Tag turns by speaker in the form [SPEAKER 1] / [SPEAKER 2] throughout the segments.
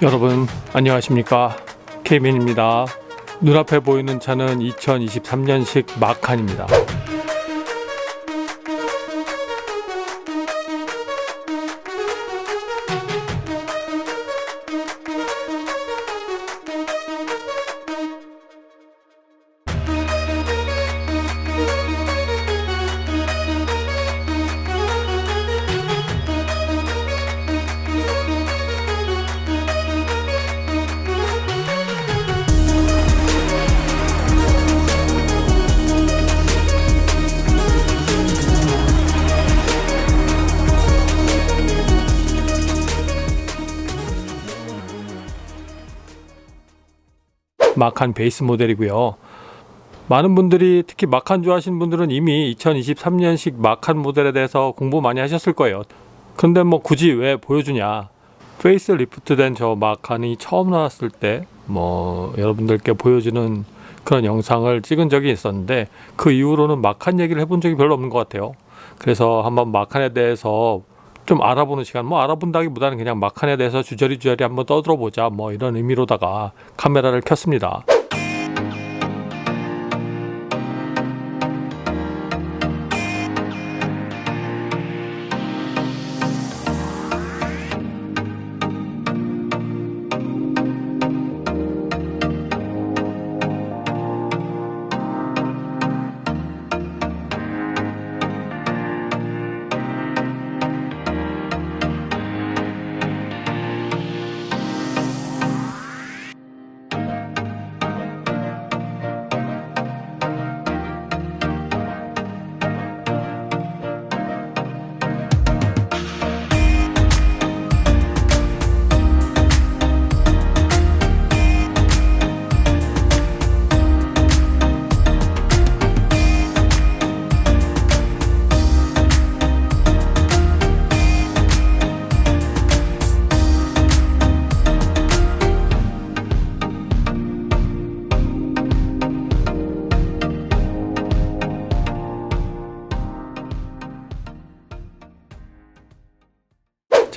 [SPEAKER 1] 여러분 안녕하십니까? 케이맨입니다. 눈앞에 보이는 차는 2023년식 마칸입니다 마칸 베이스 모델이고요. 많은 분들이 특히 마칸 좋아하시는 분들은 이미 2023년식 마칸 모델에 대해서 공부 많이 하셨을 거예요. 근데 뭐 굳이 왜 보여주냐. 페이스 리프트된 저 마칸이 처음 나왔을 때 뭐 여러분들께 보여주는 그런 영상을 찍은 적이 있었는데 그 이후로는 마칸 얘기를 해본 적이 별로 없는 것 같아요. 그래서 한번 마칸에 대해서 좀 알아보는 시간, 뭐 알아본다기보다는 그냥 마칸에 대해서 주저리 주저리 한번 떠들어 보자, 뭐 이런 의미로다가 카메라를 켰습니다.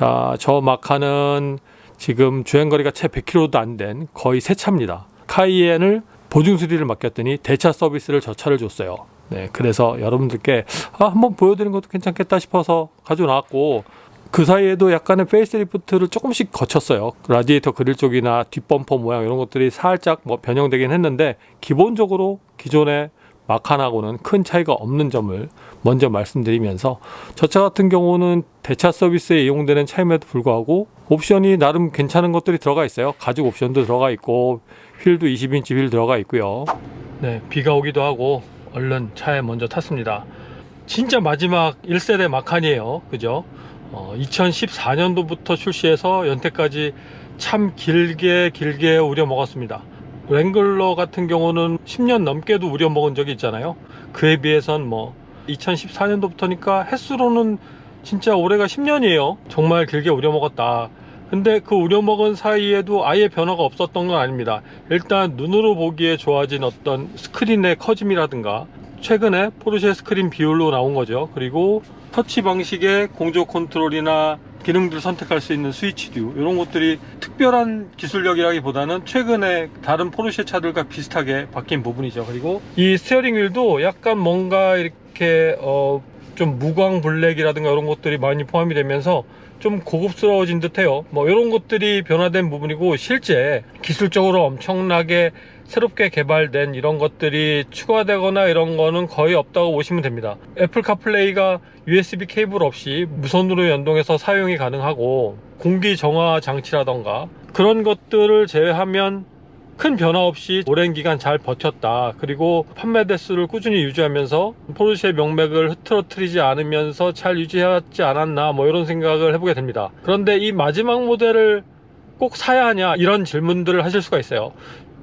[SPEAKER 1] 자, 저 마카는 지금 주행거리가 채 100km도 안 된 거의 새 차입니다. 카이엔을 보증 수리를 맡겼더니 대차 서비스를 저 차를 줬어요. 네, 그래서 여러분들께 아, 한번 보여드리는 것도 괜찮겠다 싶어서 가지고 나왔고 그 사이에도 약간의 페이스리프트를 조금씩 거쳤어요. 라디에이터 그릴 쪽이나 뒷범퍼 모양 이런 것들이 살짝 뭐 변형되긴 했는데 기본적으로 기존의 마칸하고는 큰 차이가 없는 점을 먼저 말씀드리면서 저 차 같은 경우는 대차 서비스에 이용되는 차임에도 불구하고 옵션이 나름 괜찮은 것들이 들어가 있어요. 가죽 옵션도 들어가 있고 휠도 20인치 휠 들어가 있고요. 네, 비가 오기도 하고 얼른 차에 먼저 탔습니다. 진짜 마지막 1세대 마칸이에요. 그죠? 어, 2014년도부터 출시해서 연태까지 참 길게 길게 우려 먹었습니다. 랭글러 같은 경우는 10년 넘게도 우려 먹은 적이 있잖아요. 그에 비해선 뭐 2014년도부터니까 횟수로는 진짜 올해가 10년이에요. 정말 길게 우려 먹었다. 근데 그 우려 먹은 사이에도 아예 변화가 없었던 건 아닙니다. 일단 눈으로 보기에 좋아진 어떤 스크린의 커짐이라든가 최근에 포르쉐 스크린 비율로 나온 거죠. 그리고 터치 방식의 공조 컨트롤이나 기능들 선택할 수 있는 스위치류 이런 것들이 특별한 기술력이라기보다는 최근에 다른 포르쉐 차들과 비슷하게 바뀐 부분이죠. 그리고 이 스티어링 휠도 약간 뭔가 이렇게 어, 좀 무광 블랙이라든가 이런 것들이 많이 포함이 되면서 좀 고급스러워진 듯해요. 뭐 이런 것들이 변화된 부분이고 실제 기술적으로 엄청나게 새롭게 개발된 이런 것들이 추가되거나 이런 거는 거의 없다고 보시면 됩니다. 애플 카플레이가 USB 케이블 없이 무선으로 연동해서 사용이 가능하고 공기 정화 장치라던가 그런 것들을 제외하면 큰 변화 없이 오랜 기간 잘 버텼다. 그리고 판매 대수를 꾸준히 유지하면서 포르쉐 명맥을 흐트러뜨리지 않으면서 잘 유지하지 않았나 뭐 이런 생각을 해보게 됩니다. 그런데 이 마지막 모델을 꼭 사야 하냐 이런 질문들을 하실 수가 있어요.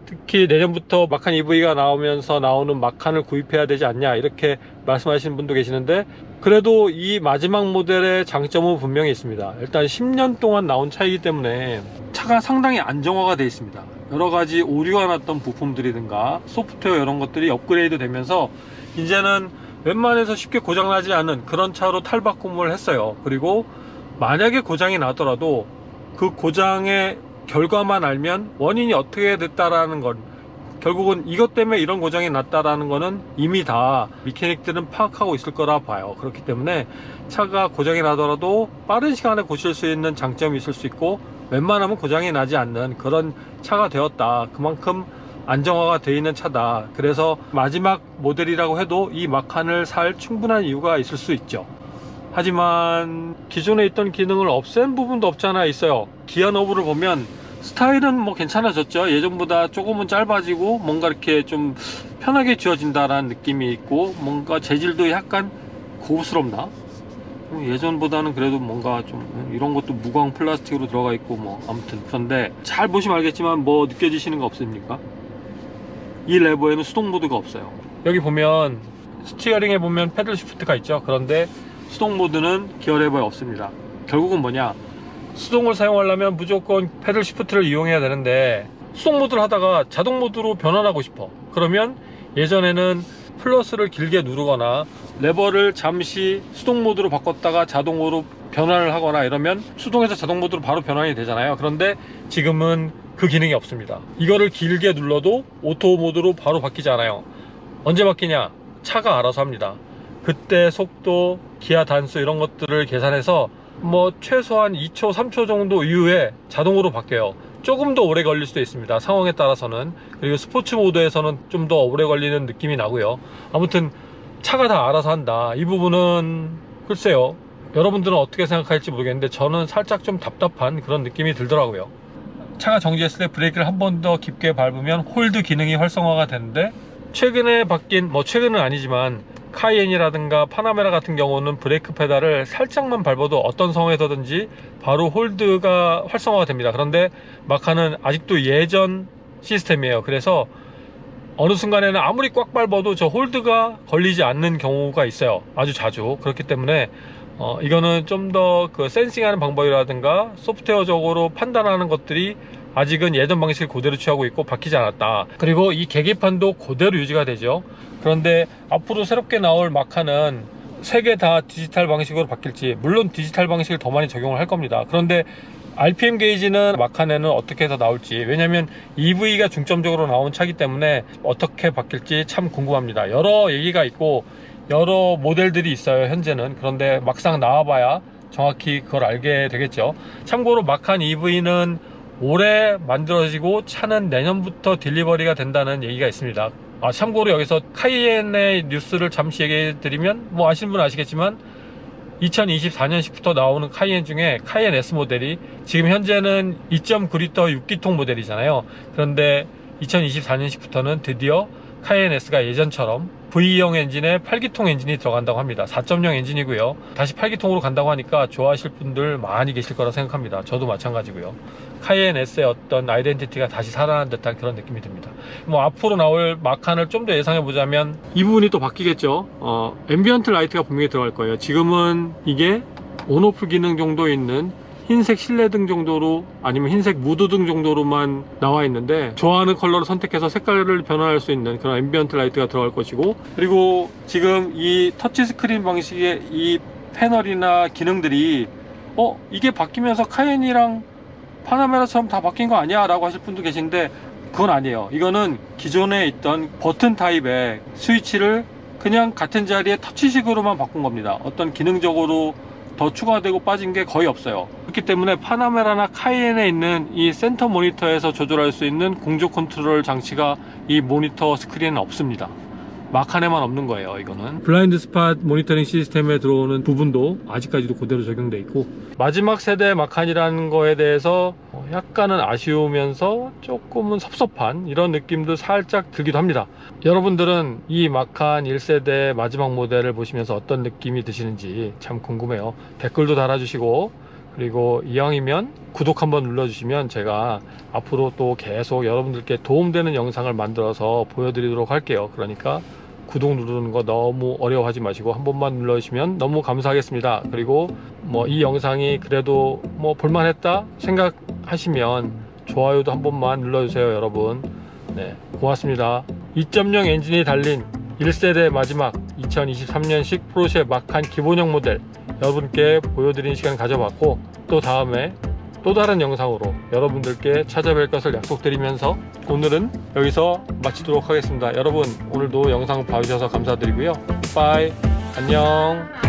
[SPEAKER 1] 특히 내년부터 마칸 EV가 나오면서 나오는 마칸을 구입해야 되지 않냐 이렇게 말씀하시는 분도 계시는데 그래도 이 마지막 모델의 장점은 분명히 있습니다. 일단 10년 동안 나온 차이기 때문에 차가 상당히 안정화가 되어 있습니다. 여러 가지 오류가 났던 부품들이든가 소프트웨어 이런 것들이 업그레이드 되면서 이제는 웬만해서 쉽게 고장나지 않는 그런 차로 탈바꿈을 했어요. 그리고 만약에 고장이 나더라도 그 고장의 결과만 알면 원인이 어떻게 됐다라는 건 결국은 이것 때문에 이런 고장이 났다라는 거는 이미 다 미케닉들은 파악하고 있을 거라 봐요. 그렇기 때문에 차가 고장이 나더라도 빠른 시간에 고칠 수 있는 장점이 있을 수 있고 웬만하면 고장이 나지 않는 그런 차가 되었다. 그만큼 안정화가 되어 있는 차다. 그래서 마지막 모델이라고 해도 이 마칸을 살 충분한 이유가 있을 수 있죠. 하지만 기존에 있던 기능을 없앤 부분도 없잖아 있어요. 기아 노브를 보면 스타일은 뭐 괜찮아졌죠. 예전보다 조금은 짧아지고 뭔가 이렇게 좀 편하게 쥐어진다라는 느낌이 있고 뭔가 재질도 약간 고급스럽나? 뭐 예전보다는 그래도 뭔가 좀 이런 것도 무광 플라스틱으로 들어가 있고 뭐 아무튼 그런데 잘 보시면 알겠지만 뭐 느껴지시는 거 없습니까? 이 레버에는 수동 모드가 없어요. 여기 보면 스티어링에 보면 패들 시프트가 있죠. 그런데 수동 모드는 기어 레버에 없습니다. 결국은 뭐냐? 수동을 사용하려면 무조건 패들 시프트를 이용해야 되는데 수동 모드를 하다가 자동 모드로 변환하고 싶어. 그러면 예전에는 플러스를 길게 누르거나 레버를 잠시 수동 모드로 바꿨다가 자동으로 변환을 하거나 이러면 수동에서 자동 모드로 바로 변환이 되잖아요. 그런데 지금은 그 기능이 없습니다. 이거를 길게 눌러도 오토 모드로 바로 바뀌지 않아요. 언제 바뀌냐? 차가 알아서 합니다. 그때 속도, 기아 단수 이런 것들을 계산해서 뭐 최소한 2초, 3초 정도 이후에 자동으로 바뀌어요. 조금 더 오래 걸릴 수도 있습니다. 상황에 따라서는. 그리고 스포츠 모드에서는 좀 더 오래 걸리는 느낌이 나고요. 아무튼 차가 다 알아서 한다. 이 부분은 글쎄요. 여러분들은 어떻게 생각할지 모르겠는데 저는 살짝 좀 답답한 그런 느낌이 들더라고요. 차가 정지했을 때 브레이크를 한 번 더 깊게 밟으면 홀드 기능이 활성화가 되는데 최근에 바뀐 뭐 최근은 아니지만 카이엔이라든가 파나메라 같은 경우는 브레이크 페달을 살짝만 밟아도 어떤 상황에서든지 바로 홀드가 활성화가 됩니다. 그런데 마카는 아직도 예전 시스템이에요. 그래서 어느 순간에는 아무리 꽉 밟아도 저 홀드가 걸리지 않는 경우가 있어요. 아주 자주. 그렇기 때문에 어, 이거는 좀 더 그 센싱하는 방법이라든가 소프트웨어적으로 판단하는 것들이 아직은 예전 방식을 그대로 취하고 있고 바뀌지 않았다. 그리고 이 계기판도 그대로 유지가 되죠. 그런데 앞으로 새롭게 나올 마카는 세개다 디지털 방식으로 바뀔지 물론 디지털 방식을 더 많이 적용을 할 겁니다. 그런데 RPM 게이지는 마칸에는 어떻게 해서 나올지 왜냐면 EV가 중점적으로 나온 차기 때문에 어떻게 바뀔지 참 궁금합니다. 여러 얘기가 있고 여러 모델들이 있어요 현재는 그런데 막상 나와봐야 정확히 그걸 알게 되겠죠. 참고로 마칸 EV는 올해 만들어지고 차는 내년부터 딜리버리가 된다는 얘기가 있습니다. 아, 참고로 여기서 카이엔의 뉴스를 잠시 얘기해 드리면 뭐 아시는 분은 아시겠지만 2024년식부터 나오는 카이엔 중에 카이엔 S 모델이 지금 현재는 2.9리터 6기통 모델이잖아요. 그런데 2024년식부터는 드디어 카이엔 S가 예전처럼 V형 엔진에 8기통 엔진이 들어간다고 합니다. 4.0 엔진이고요. 다시 8기통으로 간다고 하니까 좋아하실 분들 많이 계실 거라 생각합니다. 저도 마찬가지고요. 카이엔 S의 어떤 아이덴티티가 다시 살아난 듯한 그런 느낌이 듭니다. 뭐 앞으로 나올 마칸을 좀 더 예상해 보자면 이 부분이 또 바뀌겠죠. 어, 앰비언트 라이트가 분명히 들어갈 거예요. 지금은 이게 온오프 기능 정도 있는 흰색 실내등 정도로 아니면 흰색 무드등 정도로만 나와 있는데 좋아하는 컬러를 선택해서 색깔을 변화할 수 있는 그런 앰비언트 라이트가 들어갈 것이고 그리고 지금 이 터치 스크린 방식의 이 패널이나 기능들이 어 이게 바뀌면서 카이엔이랑 파나메라처럼 다 바뀐 거 아니야 라고 하실 분도 계신데 그건 아니에요. 이거는 기존에 있던 버튼 타입의 스위치를 그냥 같은 자리에 터치식으로만 바꾼 겁니다. 어떤 기능적으로 더 추가되고 빠진 게 거의 없어요 그렇기 때문에 파나메라나 카이엔에 있는 이 센터 모니터에서 조절할 수 있는 공조 컨트롤 장치가 이 모니터 스크린에는 없습니다. 마칸에만 없는 거예요 이거는. 블라인드 스팟 모니터링 시스템에 들어오는 부분도 아직까지도 그대로 적용돼 있고. 마지막 세대 마칸이라는 거에 대해서 어, 약간은 아쉬우면서 조금은 섭섭한 이런 느낌도 살짝 들기도 합니다. 여러분들은 이 마칸 1세대 마지막 모델을 보시면서 어떤 느낌이 드시는지 참 궁금해요. 댓글도 달아주시고 그리고 이왕이면 구독 한번 눌러주시면 제가 앞으로 또 계속 여러분들께 도움되는 영상을 만들어서 보여드리도록 할게요. 그러니까 구독 누르는 거 너무 어려워하지 마시고 한 번만 눌러주시면 너무 감사하겠습니다. 그리고 뭐 이 영상이 그래도 뭐 볼만했다 생각하시면 좋아요도 한 번만 눌러주세요, 여러분. 네, 고맙습니다. 2.0 엔진이 달린 1세대 마지막 2023년식 포르쉐 마칸 기본형 모델 여러분께 보여드리는 시간 가져봤고 또 다음에 또 다른 영상으로 여러분들께 찾아뵐 것을 약속드리면서 오늘은 여기서 마치도록 하겠습니다. 여러분 오늘도 영상 봐주셔서 감사드리고요. 빠이 안녕.